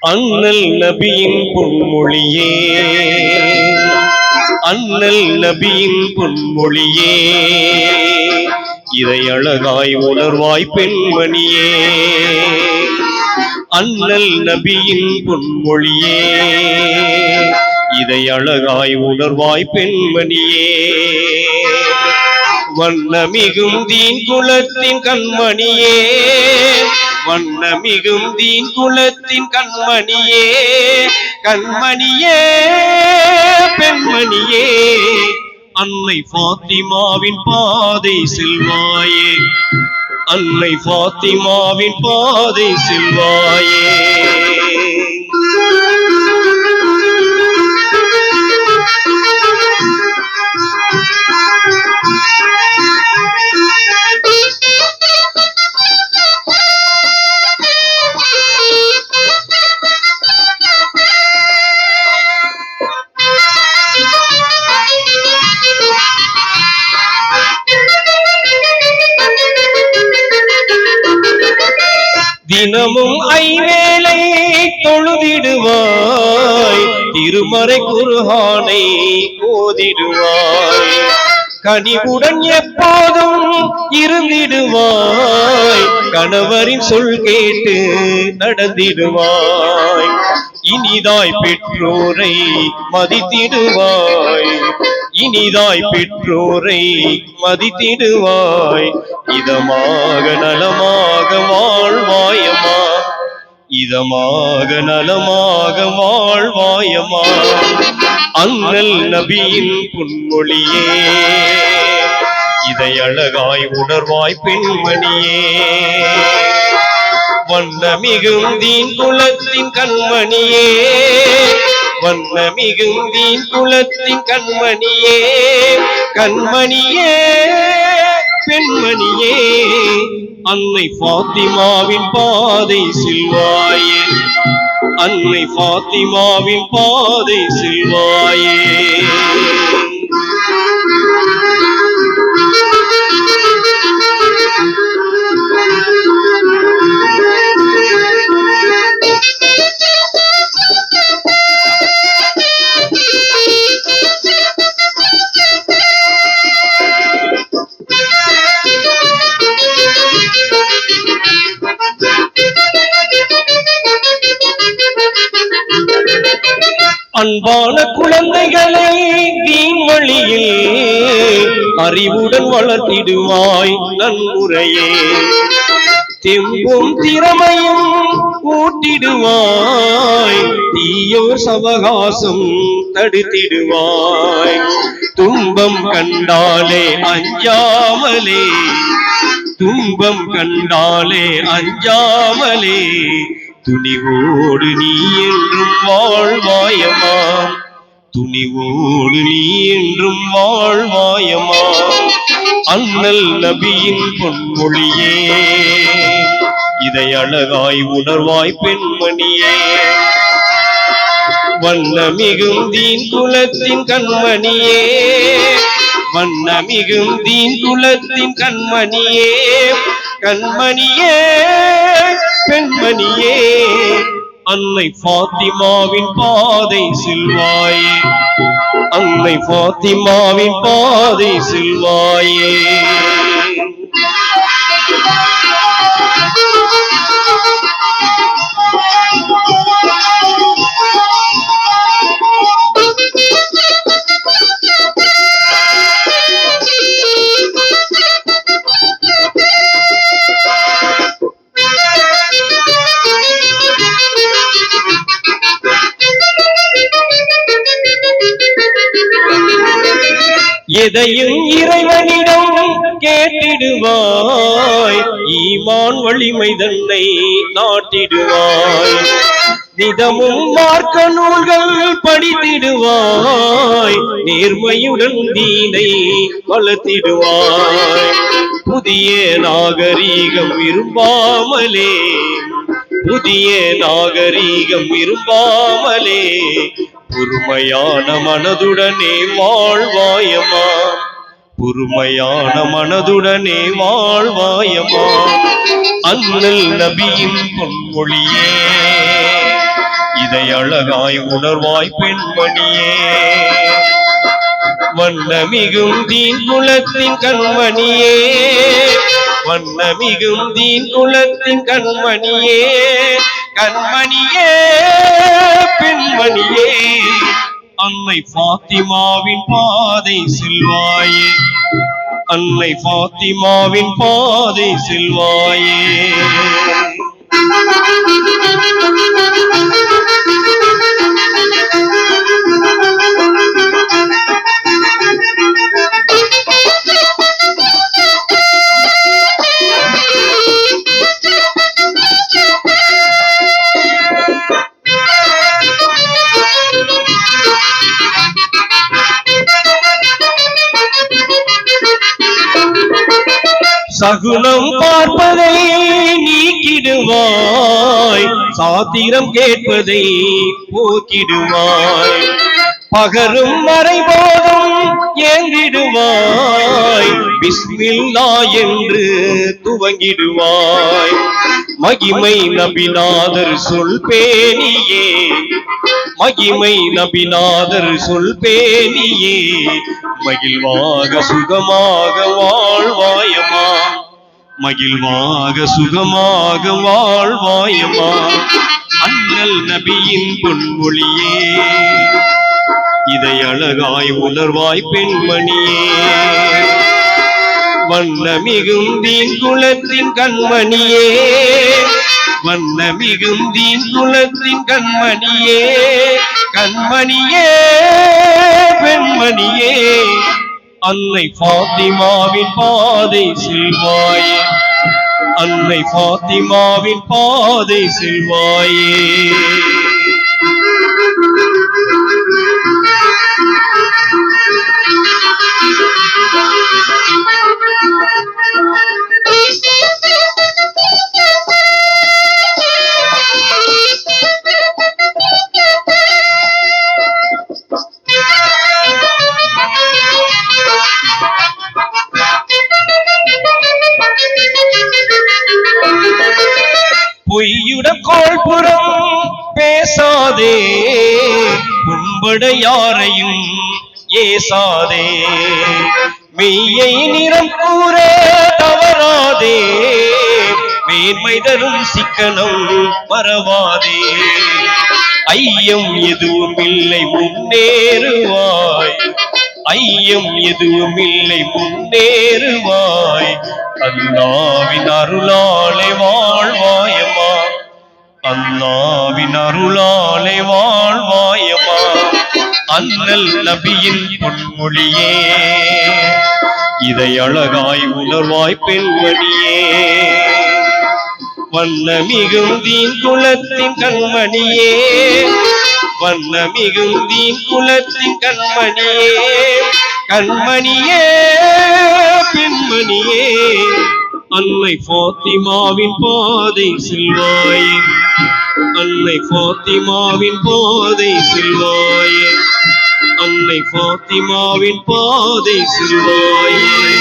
அண்ணல் நபியின் பொன்மொழியே. அண்ணல் நபியின் பொன்மொழியே. இதை அழகாய் உணர்வாய் பெண்மணியே. அண்ணல் நபியின் பொன்மொழியே. இதை அழகாய் உணர்வாய் பெண்மணியே. வண்ணமிகும் தீன் குலத்தின் கண்மணியே. வண்ணமிகும் தீன் குலத்தின் கண்மணியே. கண்மணியே பெண்மணியே. அன்னை பாத்திமாவின் பாதை செல்வாயே. அன்னை பாத்திமாவின் பாதை செல்வாயே. தினமும் ஐவேளை தொழுதிடுவாய். திருமறை குருஹானை ஓதிடுவாய். கனிவுடன் எப்போதும் இருந்திடுவாய். கணவரின் சொல் கேட்டு நடந்திடுவாய். இனிதாய் பெற்றோரை மதித்திடுவாய். இனிதாய் பெற்றோரை மதித்திடுவாய். இதமாக நலமாக வாழ்வாயமா இதமாக நலமாக வாழ்வாயமா அண்ணல் நபியின் புன்மொழியே. இதை அழகாய் உணர்வாய் பெண்மணியே. வண்ணமிகும் தீன் குலத்தின் கண்மணியே. வண்ண மிகுந்தீன் குலத்தின் கண்மணியே கண்மணியே பெண்மணியே. அன்னை பாத்திமாவின் பாதை செல்வாயே அன்னை பாத்திமாவின் பாதை செல்வாயே. அன்பான குழந்தைகளை தீன் வழியில் அறிவுடன் வளர்த்திடுவாய் நன்முறையே. தெம்பும் திறமையும் கூட்டிடுவாய் தீயோ சவகாசம் தடுத்திடுவாய். துன்பம் கண்டாலே அஞ்சாமலே. துன்பம் கண்டாலே அஞ்சாமலே. துணிவோடு நீ என்றும் வாழ்வாயமா துணிவோடு நீ என்றும் வாழ்வாயமா அண்ணல் நபியின் பொன்மொழியே இதை அழகாய் உணர்வாய் பெண்மணியே. வண்ணமிகும் தீன் குலத்தின் கண்மணியே வண்ணமிகும் தீன் குலத்தின் கண்மணியே. கண்மணியே அன்னை பாத்திமாவின் பாதை செல்வாயே. அன்னை பாத்திமாவின் பாதை செல்வாயே. எதையும் இறைவனிடம் கேட்டிடுவாய். ஈமான் வலிமை தன்னை நாட்டிடுவாய். நிதமும் மார்க்க நூல்கள் படித்திடுவாய். நேர்மையுடன் தீனை வளர்த்திடுவாய். புதிய நாகரீகம் விரும்பாமலே புதிய நாகரீகம் விரும்பாமலே பொறுமையான மனதுடனே வாழ்வாயமா பொறுமையான மனதுடனே வாழ்வாயமா அண்ணல் நபியின் பொன்மொழியே இதை அழகாய் உணர்வாய் பெண்மணியே. வண்ணமிகும் தீன் குலத்தின் கண்மணியே வண்ணமிகும் தீன் குலத்தின் கண்மணியே கண்மணியே பெண்மணியே. அன்னை பாத்திமாவின் பாதை செல்வாயே அன்னை பாத்திமாவின் பாதை செல்வாயே. சகுனம் பார்ப்பதை நீக்கிடுவாய். சாத்திரம் கேட்பதை போக்கிடுவாய். பகரும் மறைபோதும் ஏந்திடுவாய். பிஸ்மில்லா என்று துவங்கிடுவாய். மகிமை நபிநாதர் சொல் பேணியே. மகிமை நபிநாதர் சொல் பேணியே மகிழ்வாக சுகமாக வாழ்வாயமா மகிழ்வாக சுகமாக வாழ்வாயமா அண்ணல் நபியின் பொன்மொழியே. இதை அழகாய் உணர்வாய் பெண்மணியே. வண்ண மிகுந்தீன் குலத்தின் கண்மணியே. வண்ண மிகுந்தீன் குலத்தின் கண்மணியே கண்மணியே பெண்மணியே. அன்னை பாத்திமாவின் பாதை செல்வாயே அன்னை பாத்திமாவின் பாதை செல்வாயே. உன்பட யாரையும் ஏசாதே. மெய்யை நிறம் கூற தவறாதே. மேன்மை தரும் சிக்கனம் மறவாதே. ஐயம் எதுவும் இல்லை முன்னேறுவாய். ஐயம் எதுவும் இல்லை முன்னேறுவாய். அல்லாவின் அருளாலே வாழ்வாயமா அல்லாவின் அருளாலே வாழ்வாயமா அண்ணல் நபியின் பொன்மொழியே. இதை அழகாய் உணர்வாய் பெண்மணியே. வண்ண மிகுந்தீன் குலத்தின் கண்மணியே. வண்ண மிகுந்தீன் குலத்தின் கண்மணியே. கண்மணியே பெண்மணியே. அன்னை பாத்திமாவின் பாதை செல்வாயே. அன்னை பாத்திமாவின் பாதை செல்வாயே. அன்னை பாத்திமாவின் பாதை செல்வாயே